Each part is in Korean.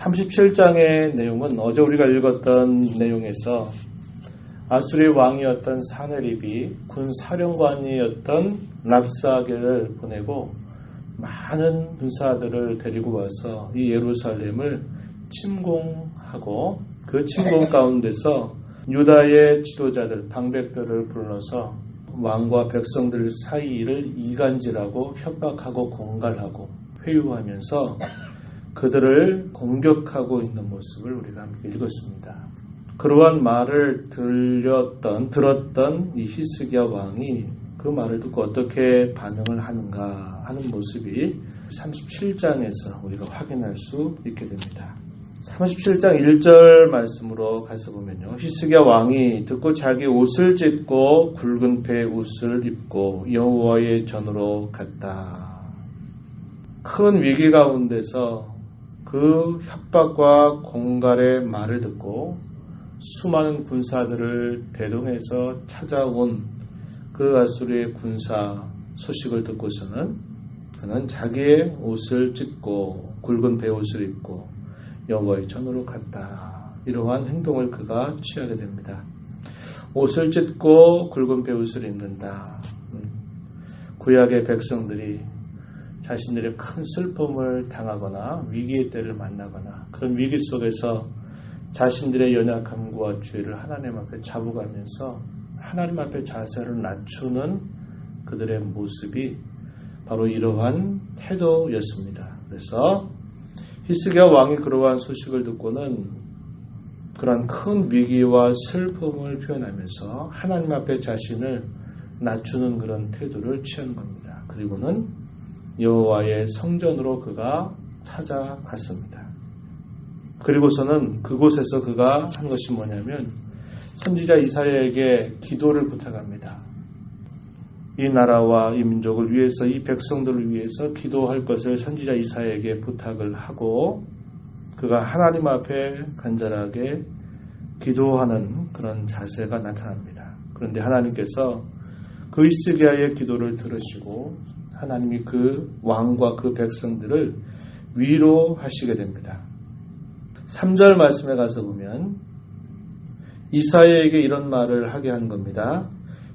37장의 내용은 어제 우리가 읽었던 내용에서 아수리의 왕이었던 사네립이 군 사령관이었던 랍사게를 보내고 많은 군사들을 데리고 와서 이 예루살렘을 침공하고 그 침공 가운데서 유다의 지도자들, 방백들을 불러서 왕과 백성들 사이를 이간질하고 협박하고 공갈하고 회유하면서 그들을 공격하고 있는 모습을 우리가 함께 읽었습니다. 그러한 말을 들렸던 들었던 이 히스기야 왕이 그 말을 듣고 어떻게 반응을 하는가 하는 모습이 37장에서 우리가 확인할 수 있게 됩니다. 37장 1절 말씀으로 가서 보면요. 히스기야 왕이 듣고 자기 옷을 찢고 굵은 배 옷을 입고 여호와의 전으로 갔다. 큰 위기 가운데서 그 협박과 공갈의 말을 듣고 수많은 군사들을 대동해서 찾아온 그 아수리의 군사 소식을 듣고서는 그는 자기의 옷을 찢고 굵은 배옷을 입고 여호와의 전으로 갔다. 이러한 행동을 그가 취하게 됩니다. 옷을 찢고 굵은 배옷을 입는다. 음. 구약의 백성들이 자신들의 큰 슬픔을 당하거나 위기의 때를 만나거나 그런 위기 속에서 자신들의 연약함과 죄를 하나님 앞에 잡아가면서 하나님 앞에 자세를 낮추는 그들의 모습이 바로 이러한 태도였습니다. 그래서 히스기야 왕이 그러한 소식을 듣고는 그러한 큰 위기와 슬픔을 표현하면서 하나님 앞에 자신을 낮추는 그런 태도를 취한 겁니다. 그리고는 여호와의 성전으로 그가 찾아갔습니다. 그리고서는 그곳에서 그가 한 것이 뭐냐면 선지자 이사야에게 기도를 부탁합니다. 이 나라와 이 민족을 위해서 이 백성들을 위해서 기도할 것을 선지자 이사야에게 부탁을 하고 그가 하나님 앞에 간절하게 기도하는 그런 자세가 나타납니다. 그런데 하나님께서 그 이스기야의 기도를 들으시고 하나님이 그 왕과 그 백성들을 위로하시게 됩니다. 3절 말씀에 가서 보면 이사야에게 이런 말을 하게 한 겁니다.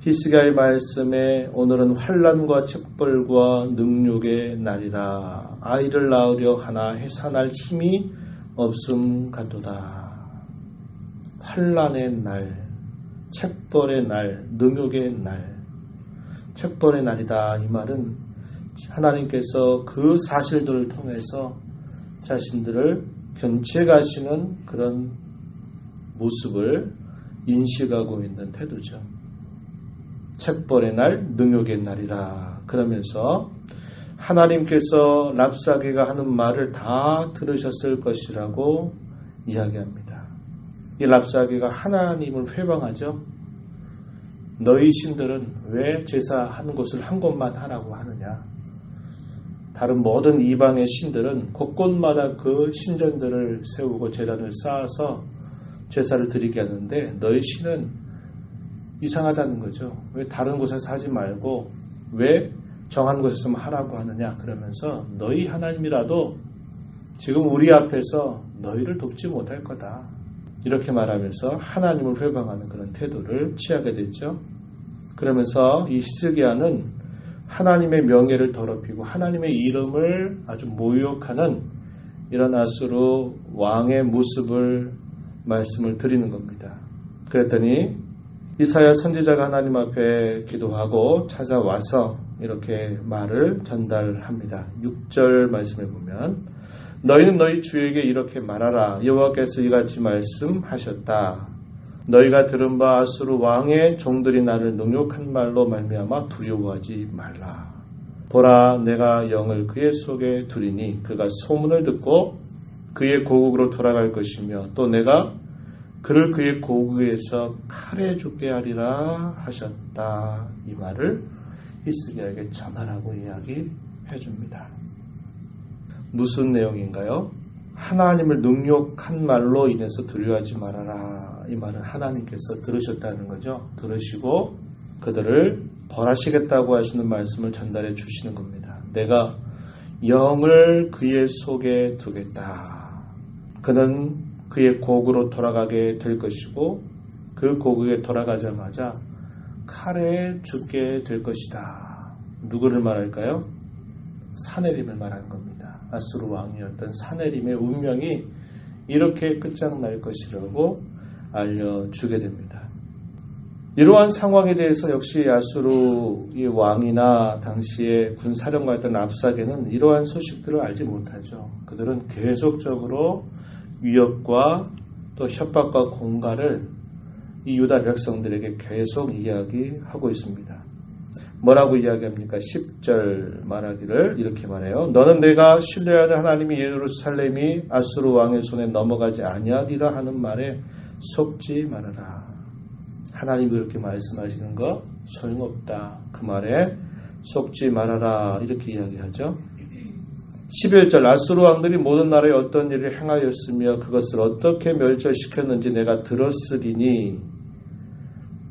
히스가의 말씀에 오늘은 환란과 책벌과 능욕의 날이라 아이를 낳으려 하나 해산할 힘이 없음 같도다. 환란의 날, 책벌의 날, 능욕의 날, 책벌의 날이다. 이 말은 하나님께서 그 사실들을 통해서 자신들을 견체 가시는 그런 모습을 인식하고 있는 태도죠. 책벌의 날, 능욕의 날이라. 그러면서 하나님께서 랍사게가 하는 말을 다 들으셨을 것이라고 이야기합니다. 이 랍사게가 하나님을 회방하죠. 너희 신들은 왜 제사하는 곳을 한 곳만 하라고 하느냐? 다른 모든 이방의 신들은 곳곳마다 그 신전들을 세우고 재단을 쌓아서 제사를 드리게 하는데 너희 신은 이상하다는 거죠. 왜 다른 곳에서 하지 말고 왜 정한 곳에서만 하라고 하느냐 그러면서 너희 하나님이라도 지금 우리 앞에서 너희를 돕지 못할 거다. 이렇게 말하면서 하나님을 회방하는 그런 태도를 취하게 됐죠. 그러면서 이 히스기야는 하나님의 명예를 더럽히고 하나님의 이름을 아주 모욕하는 이런 아수로 왕의 모습을 말씀을 드리는 겁니다. 그랬더니 이사야 선지자가 하나님 앞에 기도하고 찾아와서 이렇게 말을 전달합니다. 6절 말씀에 보면 너희는 너희 주에게 이렇게 말하라 여호와께서 이같이 말씀하셨다. 너희가 들은 바 아수르 왕의 종들이 나를 능욕한 말로 말미암아 두려워하지 말라. 보라 내가 영을 그의 속에 두리니 그가 소문을 듣고 그의 고국으로 돌아갈 것이며 또 내가 그를 그의 고국에서 칼에 죽게 하리라 하셨다. 이 말을 히스기야에게 전하라고 이야기해 줍니다. 무슨 내용인가요? 하나님을 능욕한 말로 인해서 두려워하지 말아라. 이 말은 하나님께서 들으셨다는 거죠. 들으시고 그들을 벌하시겠다고 하시는 말씀을 전달해 주시는 겁니다. 내가 영을 그의 속에 두겠다. 그는 그의 고국으로 돌아가게 될 것이고 그 고국에 돌아가자마자 칼에 죽게 될 것이다. 누구를 말할까요? 사내림을 말하는 겁니다. 아수르 왕이었던 사내림의 운명이 이렇게 끝장날 것이라고 알려주게 됩니다. 이러한 상황에 대해서 역시 아수르의 왕이나 당시의 군사령관이었던 압사게는 이러한 소식들을 알지 못하죠. 그들은 계속적으로 위협과 또 협박과 공갈을 이 유다 백성들에게 계속 이야기하고 있습니다. 뭐라고 이야기합니까? 10절 말하기를 이렇게 말해요. 너는 내가 신뢰하는 하나님이 예루살렘이 아수르 왕의 손에 넘어가지 아니하리라 하는 말에 속지 말아라. 하나님이 그렇게 말씀하시는 거 소용없다. 그 말에 속지 말아라. 이렇게 이야기하죠. 11절 아수르 왕들이 모든 나라에 어떤 일을 행하였으며 그것을 어떻게 멸절시켰는지 내가 들었으리니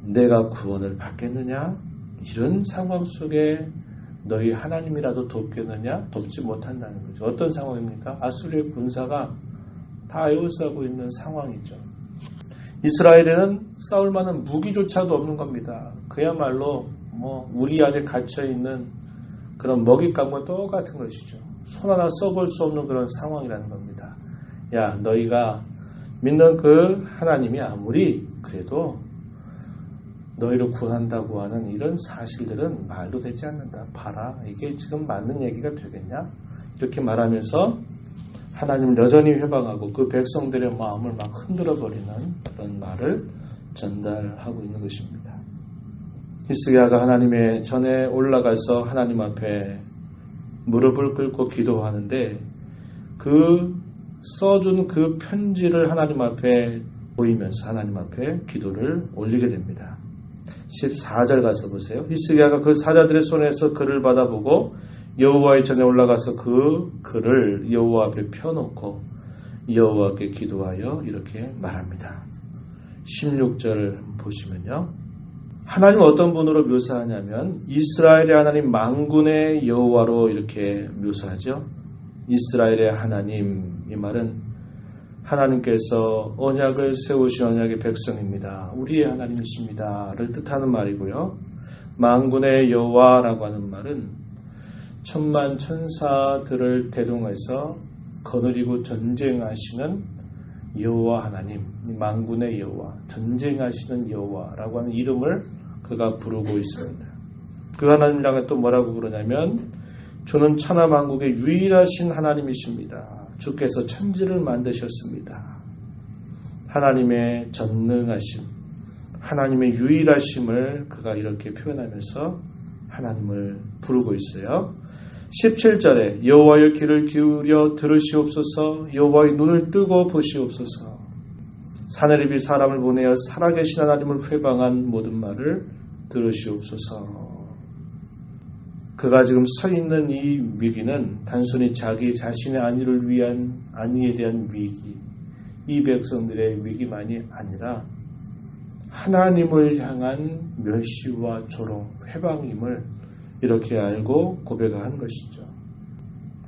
내가 구원을 받겠느냐? 이런 상황 속에 너희 하나님이라도 돕겠느냐? 돕지 못한다는 거죠. 어떤 상황입니까? 아수르의 군사가 다 에워싸고 있는 상황이죠. 이스라엘에는 싸울 만한 무기조차도 없는 겁니다. 그야말로 뭐 우리 안에 갇혀 있는 그런 먹잇감과 똑같은 것이죠. 손 하나 써볼 수 없는 그런 상황이라는 겁니다. 야, 너희가 믿는 그 하나님이 아무리 그래도 너희를 구한다고 하는 이런 사실들은 말도 되지 않는다. 봐라. 이게 지금 맞는 얘기가 되겠냐? 이렇게 말하면서 하나님을 여전히 회방하고 그 백성들의 마음을 막 흔들어 버리는 그런 말을 전달하고 있는 것입니다. 히스기야가 하나님의 전에 올라가서 하나님 앞에 무릎을 꿇고 기도하는데 그 써준 그 편지를 하나님 앞에 보이면서 하나님 앞에 기도를 올리게 됩니다. 14절 가서 보세요. 히스기야가 그 사자들의 손에서 글을 받아보고 여호와의 전에 올라가서 그 글을 여호와 앞에 펴놓고 여호와께 기도하여 이렇게 말합니다. 16절 보시면요. 하나님 어떤 분으로 묘사하냐면 이스라엘의 하나님 망군의 여호와로 이렇게 묘사하죠. 이스라엘의 하나님 이 말은 하나님께서 언약을 세우신 언약의 백성입니다. 우리의 하나님이십니다를 뜻하는 말이고요. 망군의 여호와라고 하는 말은 천만 천사들을 대동해서 거느리고 전쟁하시는 여호와 하나님, 망군의 여호와, 전쟁하시는 여호와라고 하는 이름을 그가 부르고 있습니다. 그 하나님을 또 뭐라고 부르냐면 주는 천하 만국의 유일하신 하나님이십니다. 주께서 천지를 만드셨습니다. 하나님의 전능하심, 하나님의 유일하심을 그가 이렇게 표현하면서 하나님을 부르고 있어요. 17절에 여호와의 귀를 기울여 들으시옵소서 여호와의 눈을 뜨고 보시옵소서 사내립이 사람을 보내어 살아계신 하나님을 회방한 모든 말을 들으시옵소서 그가 지금 서 있는 이 위기는 단순히 자기 자신의 안위를 위한 안위에 대한 위기, 이 백성들의 위기만이 아니라 하나님을 향한 멸시와 조롱, 회방임을 이렇게 알고 고백한 것이죠.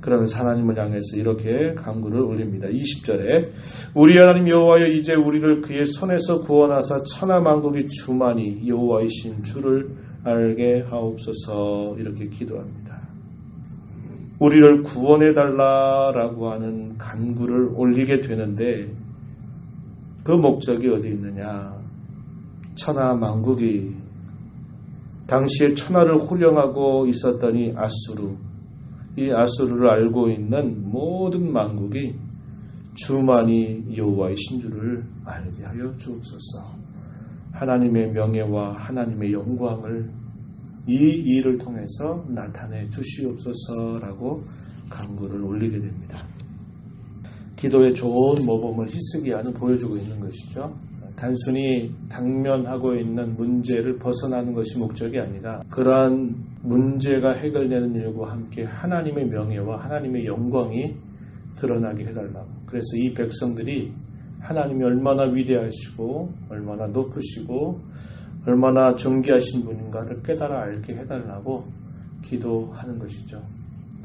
그러면서 하나님을 향해서 이렇게 강구를 올립니다. 20절에 우리 하나님 여호와여 이제 우리를 그의 손에서 구원하사 천하 만국의 주만이 여호와이신 주를 알게 하옵소서 이렇게 기도합니다. 우리를 구원해 달라라고 하는 간구를 올리게 되는데 그 목적이 어디 있느냐? 천하 만국이 당시에 천하를 호령하고 있었던 이 아수르, 이 아수르를 알고 있는 모든 만국이 주만이 여호와의 신주를 알게 하여 주옵소서. 하나님의 명예와 하나님의 영광을 이 일을 통해서 나타내 주시옵소서라고 간구를 올리게 됩니다. 기도의 좋은 모범을 히스기야는 보여주고 있는 것이죠. 단순히 당면하고 있는 문제를 벗어나는 것이 목적이 아니라 그러한 문제가 해결되는 일과 함께 하나님의 명예와 하나님의 영광이 드러나게 해달라고. 그래서 이 백성들이 하나님이 얼마나 위대하시고 얼마나 높으시고 얼마나 존귀하신 분인가를 깨달아 알게 해달라고 기도하는 것이죠.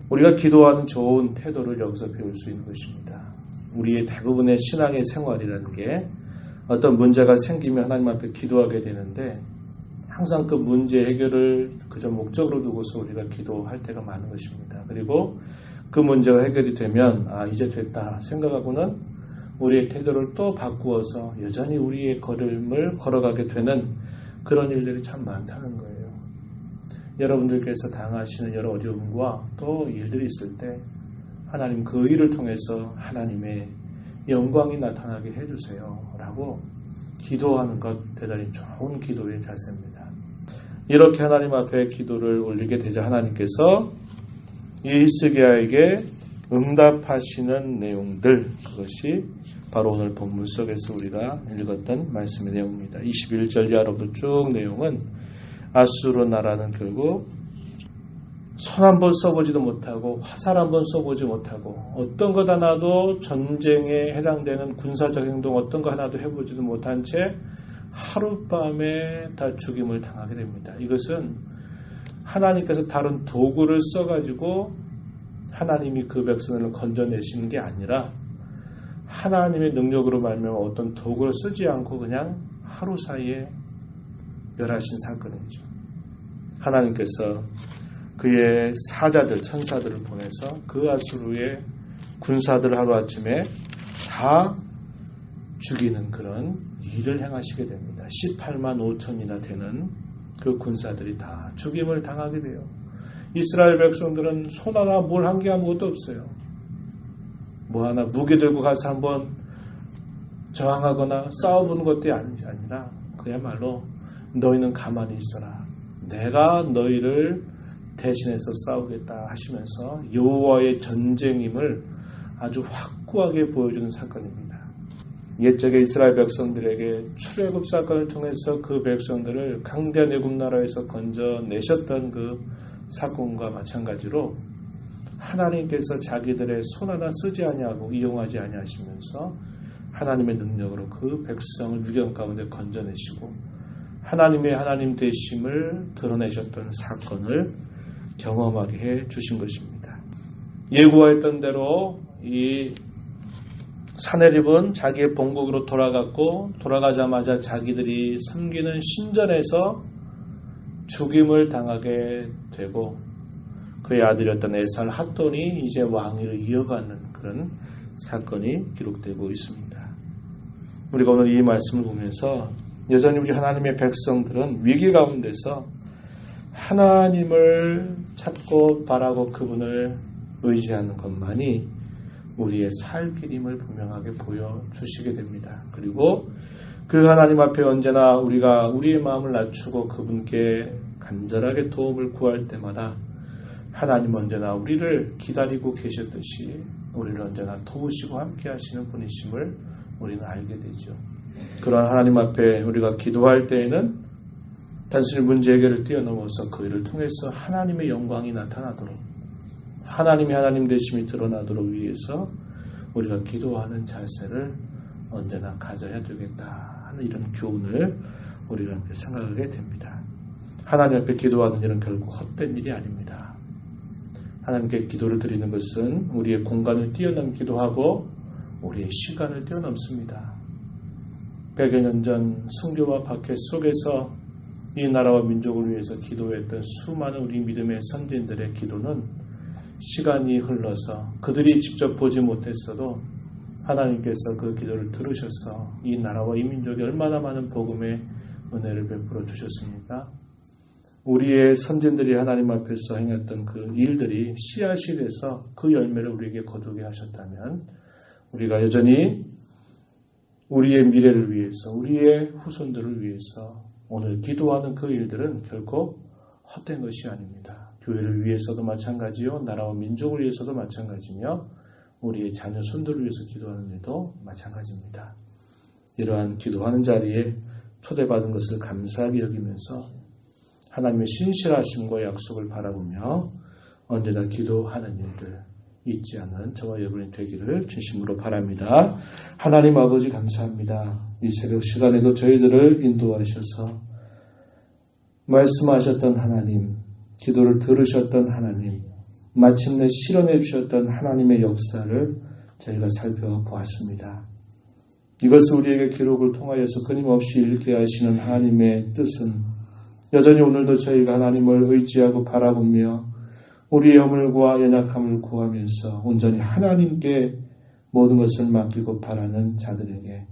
우리가 기도하는 좋은 태도를 여기서 배울 수 있는 것입니다. 우리의 대부분의 신앙의 생활이라는 게 어떤 문제가 생기면 하나님 앞에 기도하게 되는데 항상 그 문제 해결을 그저 목적으로 두고서 우리가 기도할 때가 많은 것입니다. 그리고 그 문제가 해결이 되면 아 이제 됐다 생각하고는 우리의 태도를 또 바꾸어서 여전히 우리의 걸음을 걸어가게 되는 그런 일들이 참 많다는 거예요. 여러분들께서 당하시는 여러 어려움과 또 일들이 있을 때 하나님 그 일을 통해서 하나님의 영광이 나타나게 해주세요. 라고 기도하는 것 대단히 좋은 기도의 자세입니다. 이렇게 하나님 앞에 기도를 올리게 되자 하나님께서 이 히스기야에게 응답하시는 내용들 그것이 바로 오늘 본문 속에서 우리가 읽었던 말씀의 내용입니다. 21절 이하로부터 쭉 내용은 아수르 나라는 결국 손 한 번 써보지도 못하고 화살 한 번 써보지 못하고 어떤 것 하나도 전쟁에 해당되는 군사적 행동 어떤 거 하나도 해보지도 못한 채 하룻밤에 다 죽임을 당하게 됩니다. 이것은 하나님께서 다른 도구를 써가지고 하나님이 그 백성을 건져내시는 게 아니라 하나님의 능력으로 말미암아 어떤 도구를 쓰지 않고 그냥 하루 사이에 멸하신 사건이죠. 하나님께서 그의 사자들, 천사들을 보내서 그 아수르의 군사들을 하루아침에 다 죽이는 그런 일을 행하시게 됩니다. 18만 5천이나 되는 그 군사들이 다 죽임을 당하게 돼요. 이스라엘 백성들은 손 하나 뭘한게 아무것도 없어요. 뭐 하나 무게 들고 가서 한번 저항하거나 싸워보는 것도 아니라 그야말로 너희는 가만히 있어라. 내가 너희를 대신해서 싸우겠다 하시면서 여호와의 전쟁임을 아주 확고하게 보여주는 사건입니다. 옛적의 이스라엘 백성들에게 출애굽 사건을 통해서 그 백성들을 강대한 애굽 나라에서 건져 내셨던 그 사건과 마찬가지로 하나님께서 자기들의 손 하나 쓰지 아니하고 이용하지 아니하시면서 하나님의 능력으로 그 백성을 위경 가운데 건져내시고 하나님의 하나님 되심을 드러내셨던 사건을 경험하게 해 주신 것입니다. 예고했던 대로 이 사내립은 자기의 본국으로 돌아갔고 돌아가자마자 자기들이 섬기는 신전에서 죽임을 당하게 되고 그의 아들이었던 에살 핫돈이 이제 왕위를 이어가는 그런 사건이 기록되고 있습니다. 우리가 오늘 이 말씀을 보면서 여전히 우리 하나님의 백성들은 위기 가운데서 하나님을 찾고 바라고 그분을 의지하는 것만이 우리의 살 길임을 분명하게 보여주시게 됩니다. 그리고 그 하나님 앞에 언제나 우리가 우리의 마음을 낮추고 그분께 간절하게 도움을 구할 때마다 하나님 언제나 우리를 기다리고 계셨듯이 우리를 언제나 도우시고 함께 하시는 분이심을 우리는 알게 되죠. 그러한 하나님 앞에 우리가 기도할 때에는 단순히 문제 해결을 뛰어넘어서 그 일을 통해서 하나님의 영광이 나타나도록 하나님의 하나님 되심이 드러나도록 위해서 우리가 기도하는 자세를 언제나 가져야 되겠다 하는 이런 교훈을 우리가 생각하게 됩니다. 하나님 앞에 기도하는 일은 결국 헛된 일이 아닙니다. 하나님께 기도를 드리는 것은 우리의 공간을 뛰어넘기도 하고 우리의 시간을 뛰어넘습니다. 100여 년 전 순교와 박해 속에서 이 나라와 민족을 위해서 기도했던 수많은 우리 믿음의 선진들의 기도는 시간이 흘러서 그들이 직접 보지 못했어도 하나님께서 그 기도를 들으셔서 이 나라와 이 민족이 얼마나 많은 복음의 은혜를 베풀어 주셨습니까? 우리의 선진들이 하나님 앞에서 행했던 그 일들이 씨앗이 돼서 그 열매를 우리에게 거두게 하셨다면 우리가 여전히 우리의 미래를 위해서 우리의 후손들을 위해서 오늘 기도하는 그 일들은 결코 헛된 것이 아닙니다. 교회를 위해서도 마찬가지요, 나라와 민족을 위해서도 마찬가지며 우리의 자녀 손들을 위해서 기도하는 일도 마찬가지입니다. 이러한 기도하는 자리에 초대받은 것을 감사하게 여기면서 하나님의 신실하심과 약속을 바라보며 언제나 기도하는 일들 잊지 않는 저와 여러분이 되기를 진심으로 바랍니다. 하나님 아버지 감사합니다. 이 새벽 시간에도 저희들을 인도하셔서 말씀하셨던 하나님, 기도를 들으셨던 하나님, 마침내 실현해 주셨던 하나님의 역사를 저희가 살펴보았습니다. 이것을 우리에게 기록을 통하여서 끊임없이 읽게 하시는 하나님의 뜻은 여전히 오늘도 저희가 하나님을 의지하고 바라보며 우리의 허물과 연약함을 구하면서 온전히 하나님께 모든 것을 맡기고 바라는 자들에게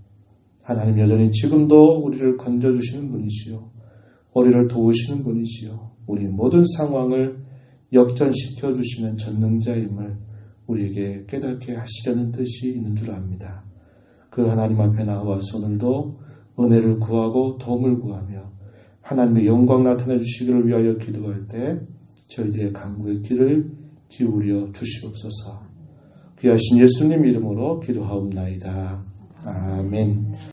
하나님 여전히 지금도 우리를 건져주시는 분이시요. 우리를 도우시는 분이시요. 우리 모든 상황을 역전시켜 주시는 전능자임을 우리에게 깨닫게 하시려는 뜻이 있는 줄 압니다. 그 하나님 앞에 나와서 오늘도 은혜를 구하고 도움을 구하며 하나님의 영광 나타내 주시기를 위하여 기도할 때 저희들의 간구의 길을 기울여 주시옵소서. 귀하신 예수님 이름으로 기도하옵나이다. 아멘.